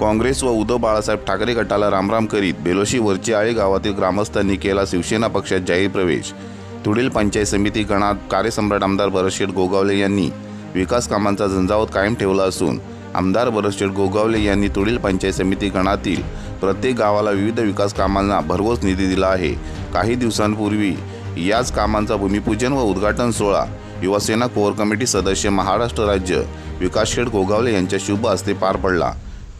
काँग्रेस व उद्धव बाळासाहेब ठाकरे गटाला रामराम करीत बेलोशी वरची आळे गावातील ग्रामस्थांनी केला शिवसेना पक्षात जाहीर प्रवेश. तुडील पंचायत समिती गणात कार्यसम्राट आमदार भरतशेठ गोगावले यांनी विकास कामांचा झंझावत कायम ठेवला असून आमदार भरतशेठ गोगावले यांनी तुडील पंचायत समिती गणातील प्रत्येक गावाला विविध विकास कामांना भरघोस निधी दिला आहे. काही दिवसांपूर्वी याच कामांचा भूमिपूजन व उद्घाटन सोहळा युवासेना कोर कमिटी सदस्य महाराष्ट्र राज्य विकासशेठ गोगावले यांच्या शुभ हस्ते पार पडला.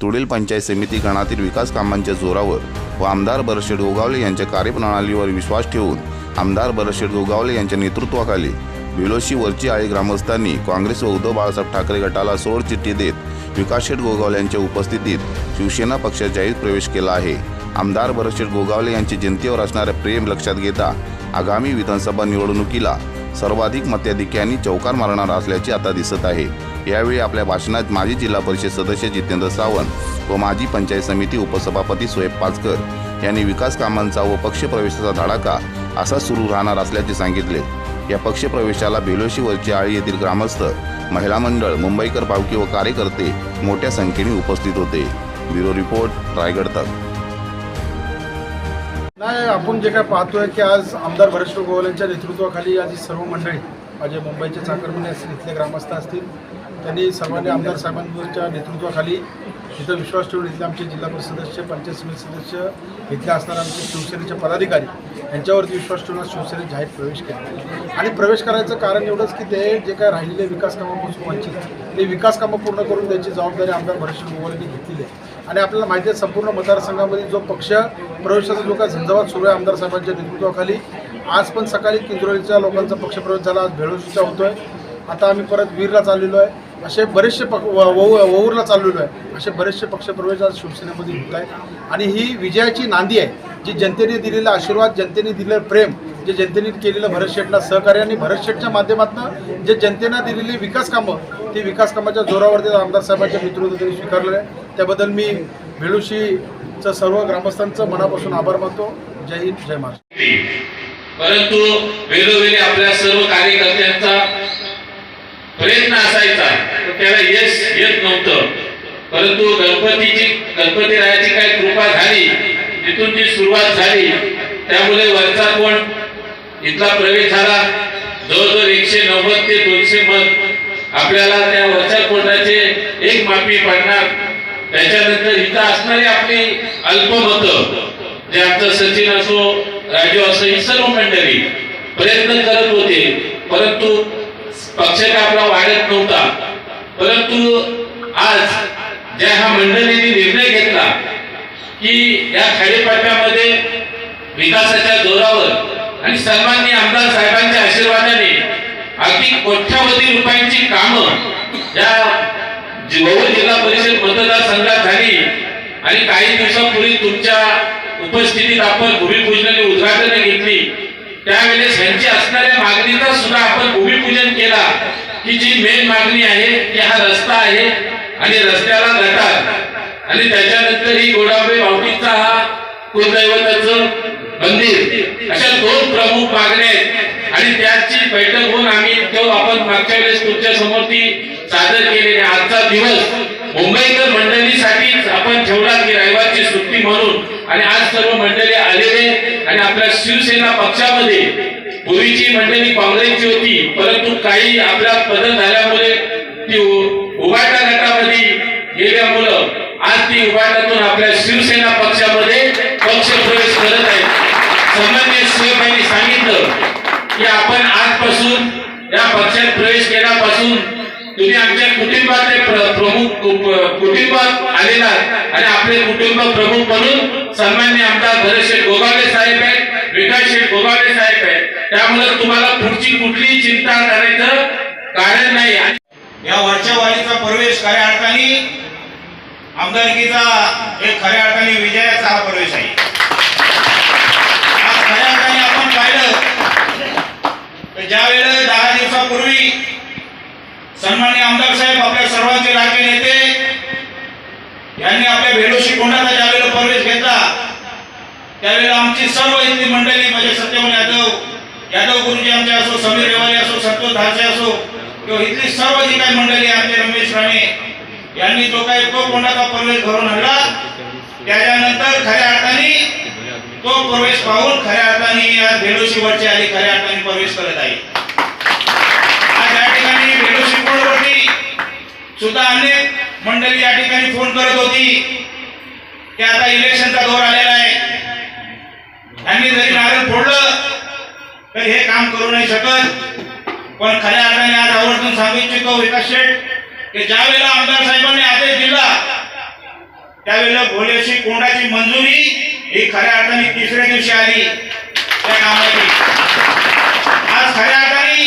तुडील पंचायत समिती गणातील विकास कामांच्या जोरावर व आमदार बरशेठ गोगावले यांच्या कार्यप्रणालीवर विश्वास ठेवून आमदार बरशेठ गोगावले यांच्या नेतृत्वाखाली विलोशी वरची आळी ग्रामस्थांनी काँग्रेस व उद्धव बाळासाहेब ठाकरे गटाला सोड चिठ्ठी देत विकासशेठ गोगावले यांच्या उपस्थितीत शिवसेना पक्षात जाहीर प्रवेश केला आहे. आमदार भरतशेठ गोगावले यांचे जनतेवर असणारे प्रेम लक्षात घेता आगामी विधानसभा निवडणुकीला सर्वाधिक मताधिक्यांनी चौकार मारणार असल्याचे आता दिसत आहे. यावेळी आपल्या भाषणात माजी जिल्हा परिषद सदस्य जितेंद्र सावंत व माजी पंचायत समिती उपसभापती सोहेब पाचकर यांनी विकास कामांचा व पक्षप्रवेशाचा धडाका असा सुरू राहणार असल्याचे सांगितले. या पक्षप्रवेशाला बेलोशीवरची आळी येथील ग्रामस्थ महिला मंडळ मुंबईकर पावकी व कार्यकर्ते मोठ्या संख्येने उपस्थित होते. ब्युरो रिपोर्ट रायगड तक. नाही आपण जे काय पाहतोय की आज आमदार भरत गोयल यांच्या नेतृत्वाखाली आज ही सर्व मंडळी माझे मुंबईचे चाकरमने असतील इथले ग्रामस्थ असतील त्यांनी सर्वांनी आमदार साहेबांच्या नेतृत्वाखाली इथं विश्वास ठेवून इथले आमचे जिल्हा परिषद सदस्य पंचायत समिती सदस्य इथले असणारे आमचे शिवसेनेचे पदाधिकारी यांच्यावरती विश्वास ठेवून शिवसेनेत जाहीर प्रवेश केला. आणि प्रवेश करायचं कारण एवढंच की ते जे काय राहिलेले विकास कामापासून वंचित ते विकास कामं पूर्ण करून द्यायची जबाबदारी आमदार भरत गोयल घेतली घेतलेली आहे. आणि आपल्याला माहिती आहे संपूर्ण मतदारसंघामध्ये जो पक्ष प्रवेशाचा जो काय झंझावात सुरू आहे आमदार साहेबांच्या नेतृत्वाखाली आज पण सकाळी किंजरोलीच्या लोकांचा पक्षप्रवेश झाला आज भेळोशीचा आहे आता आम्ही परत वीरला चाललेलो आहे. असे बरेचसे पक व- वहूरला चाललेलो आहे. असे बरेचसे पक्षप्रवेश आज शिवसेनेमध्ये होत आहे आणि ही विजयाची नांदी आहे जी जनतेने दिलेला आशीर्वाद जनतेने दिलेलं प्रेम जे जनतेने केलेलं भरत शेठला सहकार्य आणि भरत शेठच्या माध्यमातून जे जनतेनं दिलेली विकास कामं ती विकास कामाच्या जोरावरती आमदार साहेबांच्या नेतृत्व त्यांनी स्वीकारलेलं आहे त्याबद्दल मी भेळुशीचं सर्व ग्रामस्थांचं मनापासून आभार मानतो. जय हिंद जय महाराष्ट्र. परंतु वेळोवेळी आपल्या सर्व कार्यकर्त्यांचा प्रयत्न असायचा त्याला यश येत नव्हतं. परंतु गणपतीची गणपती रायाची काय कृपा झाली तिथून जी सुरुवात झाली त्यामुळे वरचा कोण इथला प्रवेश झाला. जवळजवळ एकशे नव्वद ते दोनशे मत आपल्याला त्या वरच्या कोर्टाचे एक माफी पडणार त्याच्यानंतर इथं असणारी आपली अल्पमत जे आमचं सचिन असो राजू असो ही सर्व मंडळी प्रयत्न करत होते. परंतु पक्ष आपला वाढत नव्हता. परंतु आज ज्या ह्या मंडळीने निर्णय घेतला की या खेडेपाड्यामध्ये विकासाच्या जोरावर सन्माननीय आमदार साहेबांच्या आशीर्वादाने अगदी कोट्यावधी रुपयांची कामं या वहू जिल्हा परिषद मतदारसंघात झाली. आणि काही दिवसापूर्वी तुमच्या उपस्थितीत आपण भूमिपूजनाने उद्घाटन घेतली. त्यावेळेस यांची असणाऱ्या मागणीचा सुद्धा आपण भूमिपूजन केला की जी मेन मागणी आहे की हा रस्ता आहे आणि रस्त्याला गटार. आणि त्याच्यानंतर ही गोडाबे बावटीचा हा कुलदैवताचं प्रमुख मागण्या आहेत आणि त्याची बैठक होऊन आम्ही तो आपण मागच्या वेळेस तुमच्यासमोर ती सादर केलेली आजचा दिवस मुंबईकर मंडळीसाठी आपण ठेवला की रविवारची सुट्टी म्हणून. आणि आज सर्व मंडळी आलेले आणि आपल्या शिवसेना पक्षामध्ये पूर्वीची मंडळी काँग्रेसची होती परंतु काही आपल्या बदल झाल्यामुळे ती उभाटा गटामध्ये गेल्यामुळं आज ती उभाटातून आपल्या शिवसेना पक्षामध्ये पक्ष प्रवेश करत आहेत सन्मान्य शिवबाईंनी सांगितलं की आपण या पक्षात प्रवेश केल्यापासून तुम्ही आमच्या कुटुंबातले प्रमुख कुटुंबात आलेला आणि आपले कुटुंब प्रमुख म्हणून सन्मान्य आमदार भरतशेठ गोगावले साहेब आहेत विकासशेठ गोगावले साहेब आहेत. त्यामुळे तुम्हाला पुढची कुठलीही चिंता करायचं कारण नाही. या वरच्या वारीचा प्रवेश खऱ्या अर्थाने आमदारकीचा एक खऱ्या अर्थाने विजयाचा हा प्रवेश आहे आज खऱ्या अर्थाने आपण पाहिलं तर ज्या वेळेला दहा दिवसापूर्वी सन्मान्य आमदार साहेब आपल्या सर्वांचे लाडके नेते यांनी आपल्या भेलोशी कोणाचा ज्यावेळेला प्रवेश घेतला त्यावेळेला आमची सर्व इथली मंडळी म्हणजे सत्यमन यादव यादव गुरुजी आमचे असो समीर रेवाले असो संतोष धारसे असो किंवा इथली सर्व जी काही मंडळी आमचे रमेश राणे यांनी जो काही तो कोणाचा प्रवेश घरून हल्ला त्याच्यानंतर खऱ्या अर्थाने तो प्रवेश पाहून खऱ्या अर्थाने या भेलोशीवरची आली खऱ्या अर्थाने प्रवेश करत आहे. आज या ठिकाणी भेडोशी कोण सुद्धा अनेक मंडळी या ठिकाणी फोन करत होती की आता इलेक्शनचा दौर आलेला आहे. त्यांनी जरी नारळ फोडलं तर हे काम करू नाही शकत. पण खऱ्या अर्थाने आज आवर्जून सांगू इच्छितो विकास शेठ की ज्या वेळेला आमदार साहेबांनी आदेश दिला त्यावेळेला भोलेची कोंडाची मंजुरी ही खऱ्या अर्थाने तिसऱ्या दिवशी आली. त्या कामाची. आज खऱ्या अर्थाने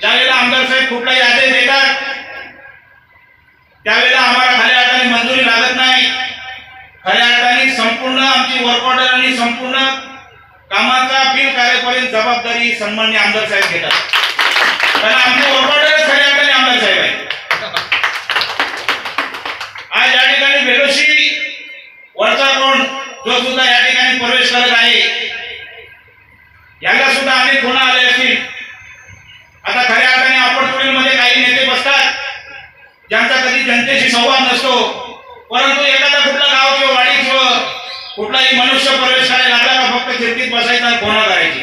ज्यावेळेला आमदार साहेब कुठलाही आदेश देतात त्यावेळेला आम्हाला खऱ्या अर्थाने मंजुरी लागत नाही. खऱ्या अर्थाने संपूर्ण आमची वर्कऑर्डर आणि संपूर्ण कामाचा बिल कार्यपर्यंत जबाबदारी सन्मान्य आमदार साहेब घेतात. कारण आमचे वर्कऑर्डरच खऱ्या अर्थाने आमदार साहेब आहे आज या ठिकाणी बेरोशी वरचा कोण जो सुद्धा या ठिकाणी प्रवेश करत आहे याला सुद्धा अनेक गुन्हा आले असतील आता खऱ्या अर्थाने आपण मध्ये काही नेते बसतात ज्यांचा कधी जनतेशी संवाद नसतो परंतु एखादा कुठला गाव किंवा वाडी किंवा कुठलाही मनुष्य प्रवेश करायला लागला का फक्त खिडकीत बसायचा आणि फोन करायची?